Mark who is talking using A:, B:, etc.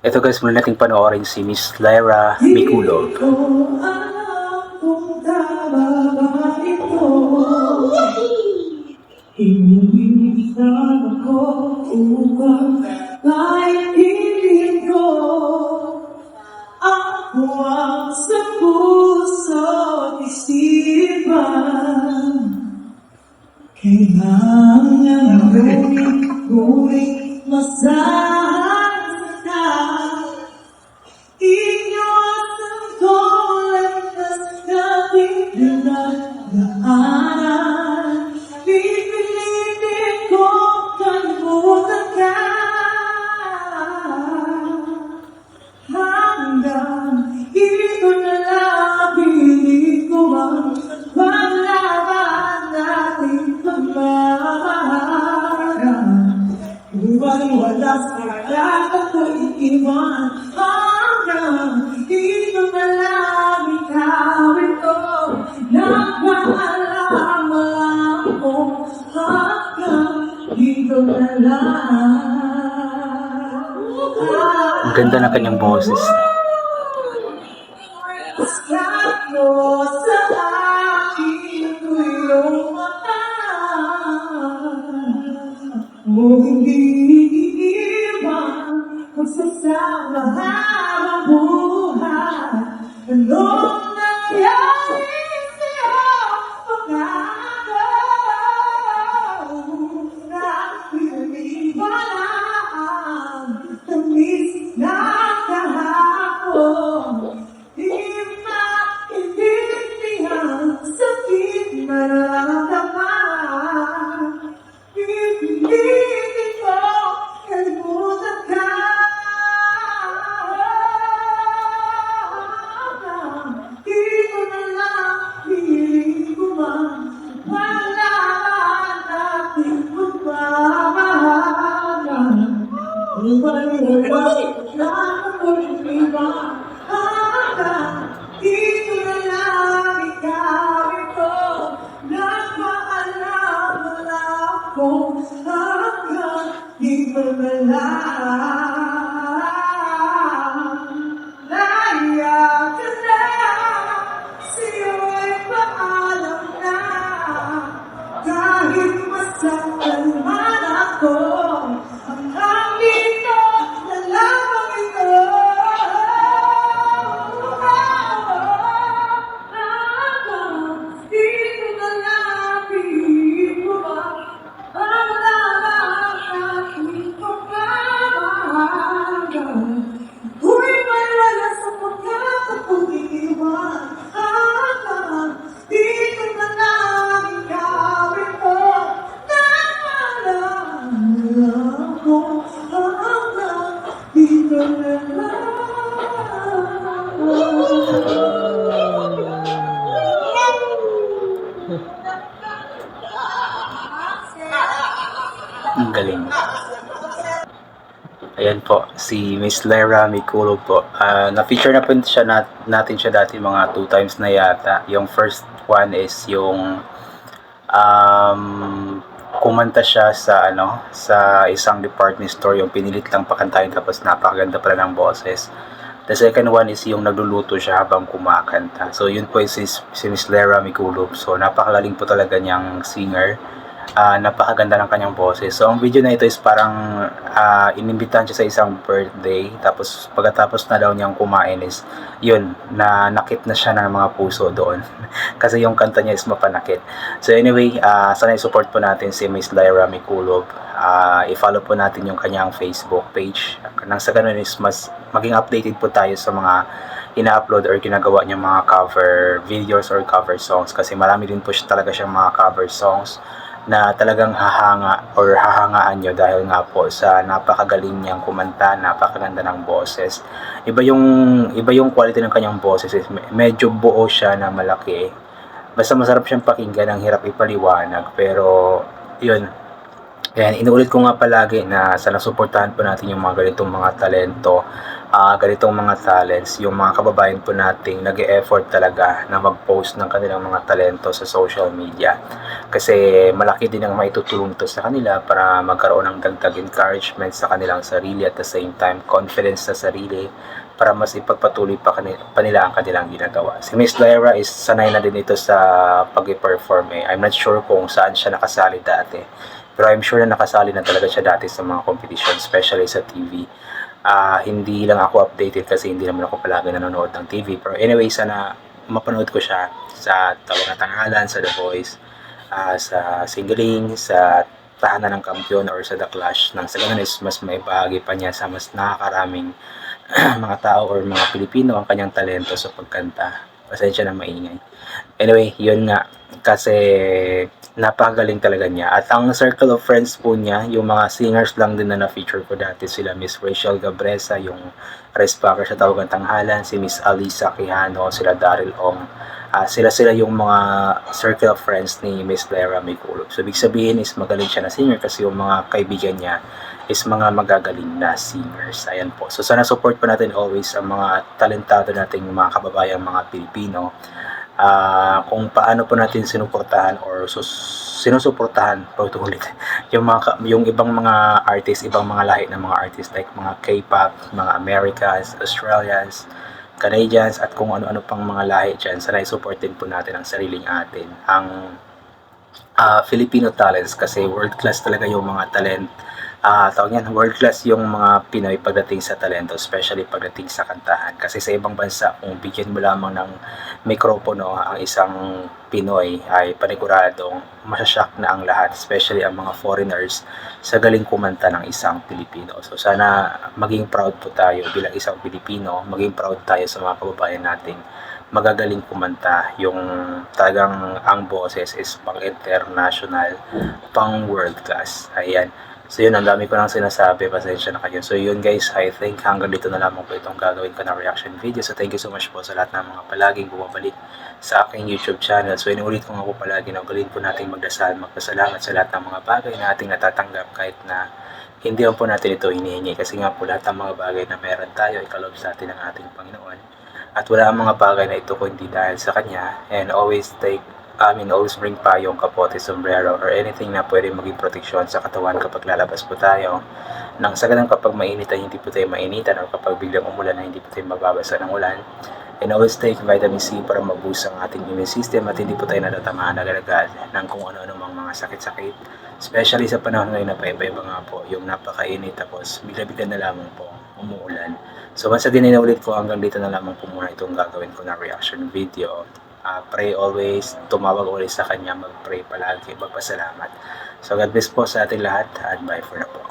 A: Ito guys, muna nating panoorin si Miss Lyra Mikulog.
B: Iniisan ako upang hindi ko Ako sa puso at isipan. Kailangan gawin ko'y masahan iwan Hanggang dito na lang ikaw ito Nagpaalam lang ako Hanggang dito na lang.
A: Ang ganda ng kanyang boses.
B: Sayo sa akin ko iyong mata O hindi Sama habang buhay
A: Ano galing. Ayan po, si Miss Lyra Mikulog po. Ah, na-feature na po siya nat- natin siya dati mga two times na yata. Yung first one is yung um, kumanta siya sa ano sa isang department store yung pinilit lang pakantahin tapos napakaganda pala ng boses. The second one is yung nagluluto siya habang kumakanta. So yun po is si, si Miss Lyra Mikulog. So napakagaling po talaga niyang singer. Ah, napakaganda ng kanyang boses. So, ang video na ito is parang ah, inimbitahan siya sa isang birthday. Tapos, pagkatapos na daw niyang kumain is, yun, na nakit na siya ng mga puso doon. Kasi yung kanta niya is mapanakit. So, anyway, ah, sana i-support po natin si Miss Lyra Mikulog. Ah, i-follow po natin yung kanyang Facebook page. Nang sa ganun is mas maging updated po tayo sa mga ina-upload or ginagawa niya mga cover videos or cover songs kasi marami din po siya talaga siyang mga cover songs na talagang hahanga or hahangaan nyo dahil nga po sa napakagaling niyang kumanta, napakaganda ng boses. Iba yung iba yung quality ng kanyang boses, medyo buo siya na malaki. Basta masarap siyang pakinggan, ang hirap ipaliwanag pero yun, Ayan, inuulit ko nga palagi na sana suportahan po natin yung mga ganitong mga talento, ah, ganitong mga talents, yung mga kababayan po nating nag effort talaga na mag-post ng kanilang mga talento sa social media. Kasi malaki din ang maitutulong to sa kanila para magkaroon ng dagdag encouragement sa kanilang sarili at the same time confidence sa sarili para mas ipagpatuloy pa, kanila, pa nila ang kanilang ginagawa. Si Miss Lyra is sanay na din ito sa pag-perform eh. I'm not sure kung saan siya nakasali dati. Pero I'm sure na nakasali na talaga siya dati sa mga competition, especially sa TV. Ah, hindi lang ako updated kasi hindi naman ako palagi nanonood ng TV. Pero anyway, sana mapanood ko siya sa Tawag na Tanghalan, sa The Voice, ah, sa Singling, sa Tahanan ng Kampiyon or sa The Clash. Nang sa ganun is mas may bahagi pa niya sa mas nakakaraming mga tao or mga Pilipino ang kanyang talento sa pagkanta. Pasensya na maingay. Anyway, yun nga. Kasi napakagaling talaga niya. At ang circle of friends po niya, yung mga singers lang din na na-feature ko dati sila Miss Rachel Gabresa, yung Rest Packer sa Tawagan Tanghalan, si Miss Alisa Quijano, sila Daryl Ong. Ah, sila-sila yung mga circle of friends ni Miss Lyra Mikulog. So, ibig sabihin is magaling siya na singer kasi yung mga kaibigan niya is mga magagaling na singers. Ayan po. So, sana support po natin always ang mga talentado nating mga kababayang mga Pilipino ah kung paano po natin sinuportahan or sus sinusuportahan pag ulit yung mga yung ibang mga artists, ibang mga lahi ng mga artists like mga K-pop, mga Americans, Australians, Canadians at kung ano-ano pang mga lahi dyan. Sana i-support din po natin ang sariling atin. Ang ah, Filipino talents kasi world class talaga yung mga talent ah tawag niyan, world class yung mga Pinoy pagdating sa talento, especially pagdating sa kantahan. Kasi sa ibang bansa, kung bigyan mo lamang ng mikropono ang isang Pinoy ay paniguradong masashock na ang lahat, especially ang mga foreigners sa galing kumanta ng isang Pilipino. So sana maging proud po tayo bilang isang Pilipino, maging proud tayo sa mga kababayan nating magagaling kumanta yung talagang ang boses is pang international pang world class ayan So yun, ang dami ko nang sinasabi, pasensya na kayo. So yun guys, I think hanggang dito na lamang po itong gagawin ko na reaction video. So thank you so much po sa lahat ng mga palaging bumabalik sa aking YouTube channel. So inuulit ko nga po palagi na galing po natin magdasal, magpasalamat sa lahat ng mga bagay na ating natatanggap kahit na hindi po natin ito hinihingi. Kasi nga po lahat ng mga bagay na meron tayo, ikalob sa atin ng ating Panginoon. At wala ang mga bagay na ito kung hindi dahil sa Kanya. And always take I mean, always bring payong, kapote, sombrero, or anything na pwede maging proteksyon sa katawan kapag lalabas po tayo. Nang sa ganun kapag mainit ay hindi po tayo mainitan or kapag biglang umulan ay hindi po tayo mababasa ng ulan. And always take vitamin C para maboost ang ating immune system at hindi po tayo natatamaan agad-agad ng kung ano-ano mga mga sakit-sakit. Especially sa panahon ngayon na paiba-iba nga po, yung napakainit tapos bigla-bigla na lamang po umuulan. So once again, inuulit ko hanggang dito na lamang po muna itong gagawin ko na reaction video uh, pray always, tumawag ulit sa Kanya, mag-pray palagi, magpasalamat. So God bless po sa ating lahat at bye for now po.